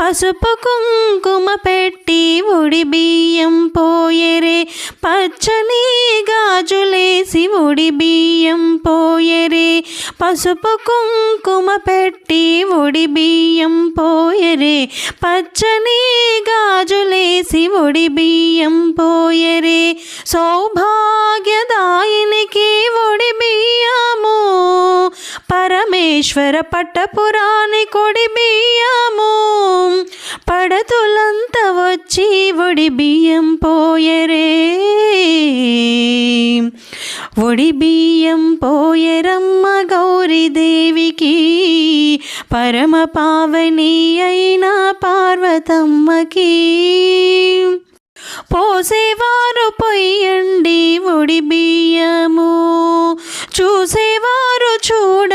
పసుపు కుంకుమ పెట్టి ఉడి బియ్యం పోయరే. పచ్చని గాజులేసి ఉడి బియ్యం పోయరే. పసుపు కుంకుమ పెట్టి ఉడి బియ్యం పోయరే. పచ్చని గాజులేసి ఉడి బియ్యం పోయరే. సౌభాగ్యదాయినికి ఒడి బియ్యము పరమేశ్వర పట్టపురాణి కొడి బియ్యము వచ్చి ఒడి బియ్యం పోయరే. ఒడి బియ్యం పోయరమ్మ గౌరీదేవికి పరమ పావని అయిన పార్వతమ్మకి. పోసేవారు పొయ్యండి ఒడి బియ్యము చూసేవారు చూడ